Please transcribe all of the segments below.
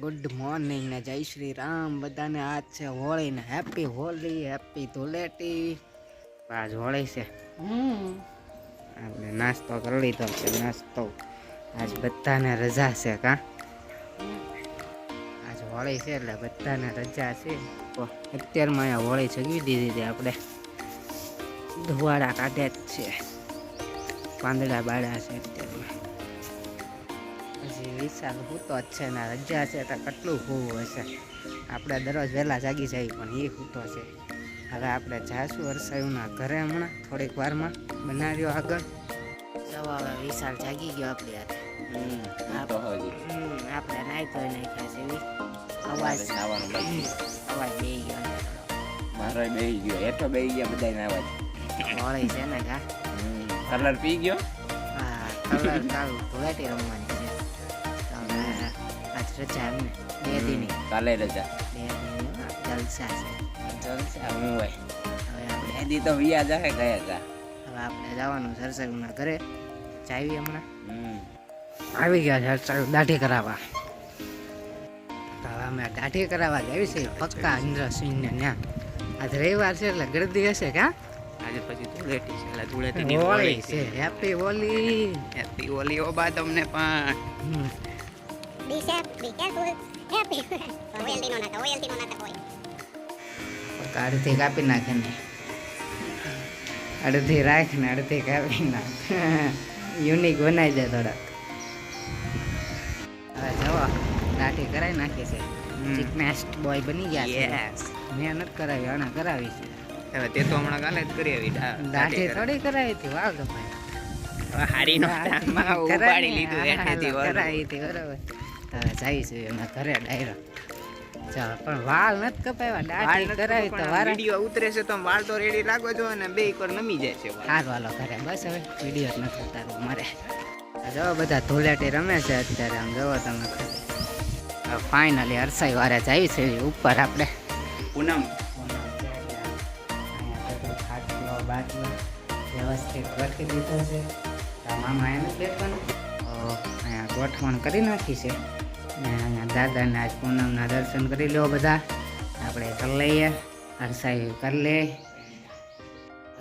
Good morning ને જય શ્રી રામ. બધાને આજ છે હોળી ને હેપી હોલી હેપી ધૂળેટી. આજ હોળી છે. આપણે નાસ્તો કરી લીધો છે નાસ્તો. આજ બધાને રજા છે કા? આજ હોળી છે એટલે બધાને રજા છે. તો અત્યારમાં અહીંયા હોળી ચગવી દીધી હતી આપણે. ધુવાડા કાઢ્યા જ છે. પાંદડા બાળા છે અત્યારમાં. હજી વિશાલ હૂતો જ છે ને રજા છે તો કેટલું હોવું હશે. આપણે દરરોજ વહેલા જાગી જાય પણ એ હૂતો છે. હવે આપણે જાશું વરસાયુના ઘરે હમણાં થોડીક વારમાં બનાવ્યો આગળ. ચલો હવે વિશાલ જાગી ગયો આપણી હાથે. આપણે નાઈ ધોઈ નાખ્યા છે અવાજ. અવાજ બે ગયો. મારો બેહી ગયો હેઠો બેહી ગયા બધા અવાજ. હોળી છે ને કા કલર પી ગયો હા કલર કાલ ધોળેટી રમવાની છે આજ રજા એમને બે દીની કાલે રજા બે દીની જલસા છે જલસા હું હોય હવે આપણે તો વિયા જાહે ગયા હતા હવે આપણે જવાનું સરસગના ઘરે જાવી હમણાં હમ આવી ગયા છે સરસગ દાઢી કરાવવા અમે દાઢી કરાવવા જાવી છે પક્કા ઇન્દ્રસિંહને ત્યાં આજ રવિવાર છે એટલે ગરદી હશે કા આજે પછી ધૂળેટી છે. એટલે ધૂળેટી હોળી છે. હેપી હોલી હેપી હોલી ઓ બા તમને પણ. અડધી કાપી નાખે ને. અડધી રાખ ને અડધી કાપી નાખ. યુનિક બનાવી દે થોડાક. હવે જવો દાઢી કરાવી નાખી છે. ચિકનેસ્ટ બોય બની ગયા છે. મેં નથી કરાવી આના કરાવી છે. હવે તે તો હમણાં કાલે જ કરી આવી. દાઢી થોડી કરાવી. હતી વાવ ગપાઈ હારી નો ટાઈમમાં ઉપાડી લીધું વળું. કરાવી હતી બરોબર. હવે જઈશું એમાં ઘરે ડાયરો. પણ વાળ નથી કપાવ્યા દાઢી કરાવી તો વાળ વિડિયો ઉતરે છે તો વાળ તો રેડી રાખો જો અને બે એકવાર નમી જાય છે હાર વાલો કરે ઘરે બસ હવે વિડિયો જ નથી ઉતારવું મારે જો બધા ધોલેટી રમે છે અત્યારે આમ જોવો તમે. ફાઇનલી અરસાઈ વારે જાય છે ઉપર આપણે. પૂનમ. વ્યવસ્થિત ગોઠવી દીધો છે. મામા એને બેઠવાનું અહીંયા ગોઠવણ કરી નાખી છે. ને અહીંયા દાદાના આજ પૂનમના દર્શન કરી લો બધા. આપણે કરી લઈએ. હરસાઈ કરી લે.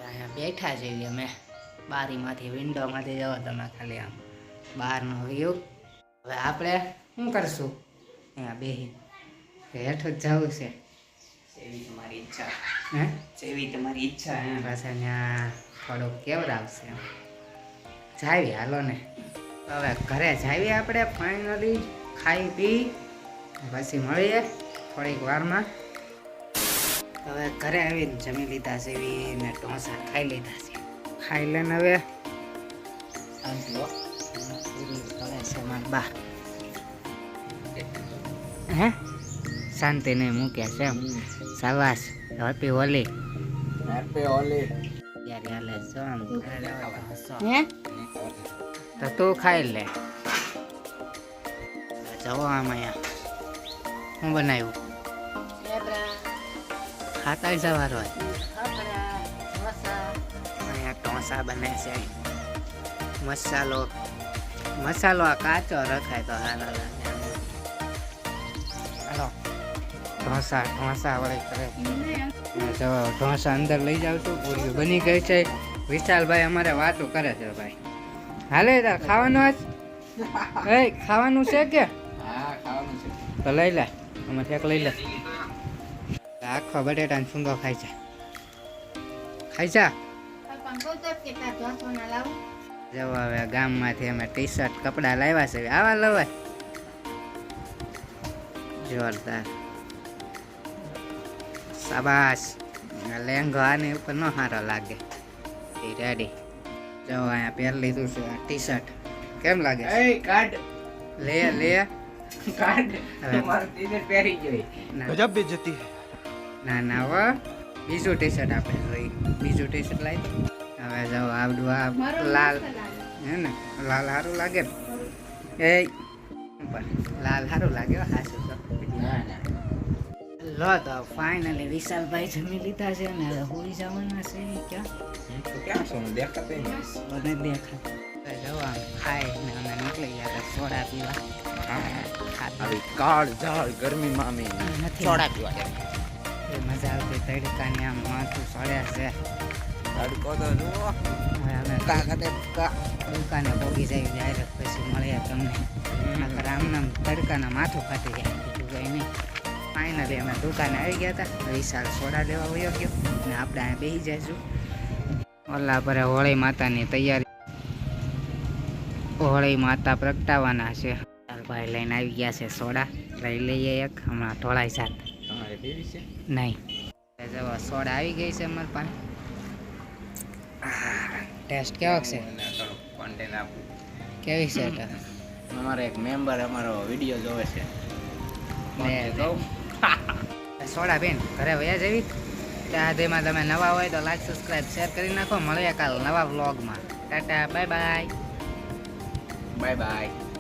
અહીંયા બેઠા જઈએ અમે. બારીમાંથી વિન્ડોમાંથી જવો તમે ખાલી આમ. બહારનો વ્યૂ હવે આપણે શું કરશું? અહીંયા બેહી. હેઠ જ જવું છે. સેવી તમારી ઈચ્છા. હે? સેવી તમારી ઈચ્છા હે પાછા ત્યાં થોડુંક કેવડાવશે જાવી હાલો ને. હવે ઘરે જાવી આપણે ફાઇનલી ખાઈ પી. પછી મળીએ થોડીક વારમાં. હવે ઘરે આવીને જમી લીધા છે ને ઢોસા ખાઈ લીધા છે. ખાઈ લઈને હવે. કરે છે મારા બા. હે? શાંતિ નહીં મૂક્યા છે એમ. સાવાસ હેપી હોલી હેપી હોલી તો તું ખાઈ લે. જવો આમ અહીંયા. શું બનાવ્યું? ખાતા જવાર હોય. અહીંયા ઢોસા બને છે. મસાલો. મસાલો આ કાચો રખાય તો હાલ હાલો ઢોસા ઢોસા વળી કરે. જો ઢોસા અંદર લઈ જાઉં છું પૂરી બની ગઈ છે. વિશાલભાઈ અમારે વાતો કરે છે ભાઈ. હાલે તાર ખાવાનું આજ? એ ખાવાનું છે કે? હા ખાવાનું છે. તો લઈ લે અમે ઠેક લઈ લે. આખો બટેટા ને ફૂંગો ખાય છે. ખાય છે? જો હવે ગામમાંથી અમે ટી શર્ટ કપડાં લાવ્યા છે. આવા લવાય. જોરદાર સાબાસ લેંઘો આની ઉપર ન સારો લાગે. એ રેડી જો અહીંયા પહેરી લીધું છે આ ટી શર્ટ કેમ લાગે એ કાઢ. લે લે. કાઢ. મારું ટી શર્ટ પહેરી જોઈ ગજબ બેજતી ના ના વ બીજું ટી શર્ટ આપણે જોઈ. બીજું ટી શર્ટ લાવી હવે જો આવડું આ લાલ. હે ને? લાલ સારું લાગે એ. લાલ સારું લાગે હાસું તો. ના ના. લો તો ફાઇનલી વિશાલભાઈ જમી લીધા છે ને હવે હોળી જવાના છે. ક્યાં? ક્યાં હું દેખાતો. મને દેખાય જવા ખાય ને અમે નીકળી ગયા હતા સોડા પીવા. આવી કાળ ઝાળ ગરમીમાં અમે નથી. સોડા પીવા એ મજા આવતી તડકાની આમ માથું સળ્યા છે. તડકો તો જુઓ. અમે કા ખાતે દુકાને ભોગી જાય ડાયરેક્ટ પછી મળ્યા તમને. રામ નામ તડકાના માથું ફાટી જાય બીજું કંઈ નહીં ફાઇનલી અમે દુકાને આવી ગયા હતા વિશાલ સોડા લેવા વયો ગયો અને આપણે અહીંયા બેસી જઈશું. ઓલા પર હોળી માતાની તૈયારી. હોળી માતા પ્રગટાવાના છે. ભાઈ લઈને આવી ગયા છે સોડા. લઈ લઈએ એક. હમણાં ઢોળાઈ સાત. તમારે નહીં. જવા સોડા આવી ગઈ છે અમારી પાસે. ટેસ્ટ કેવો છે? કેવી છે અમારો એક મેમ્બર અમારો વીડિયો જોવે છે. લે, કહું? સોડા બેન, ઘરે વયા જવી ત્યાં સુધીમાં તમે નવા હોય તો લાઈક સબસ્ક્રાઈબ શેર કરી નાખો. મળીએ કાલ નવા વ્લોગમાં tata bye bye bye bye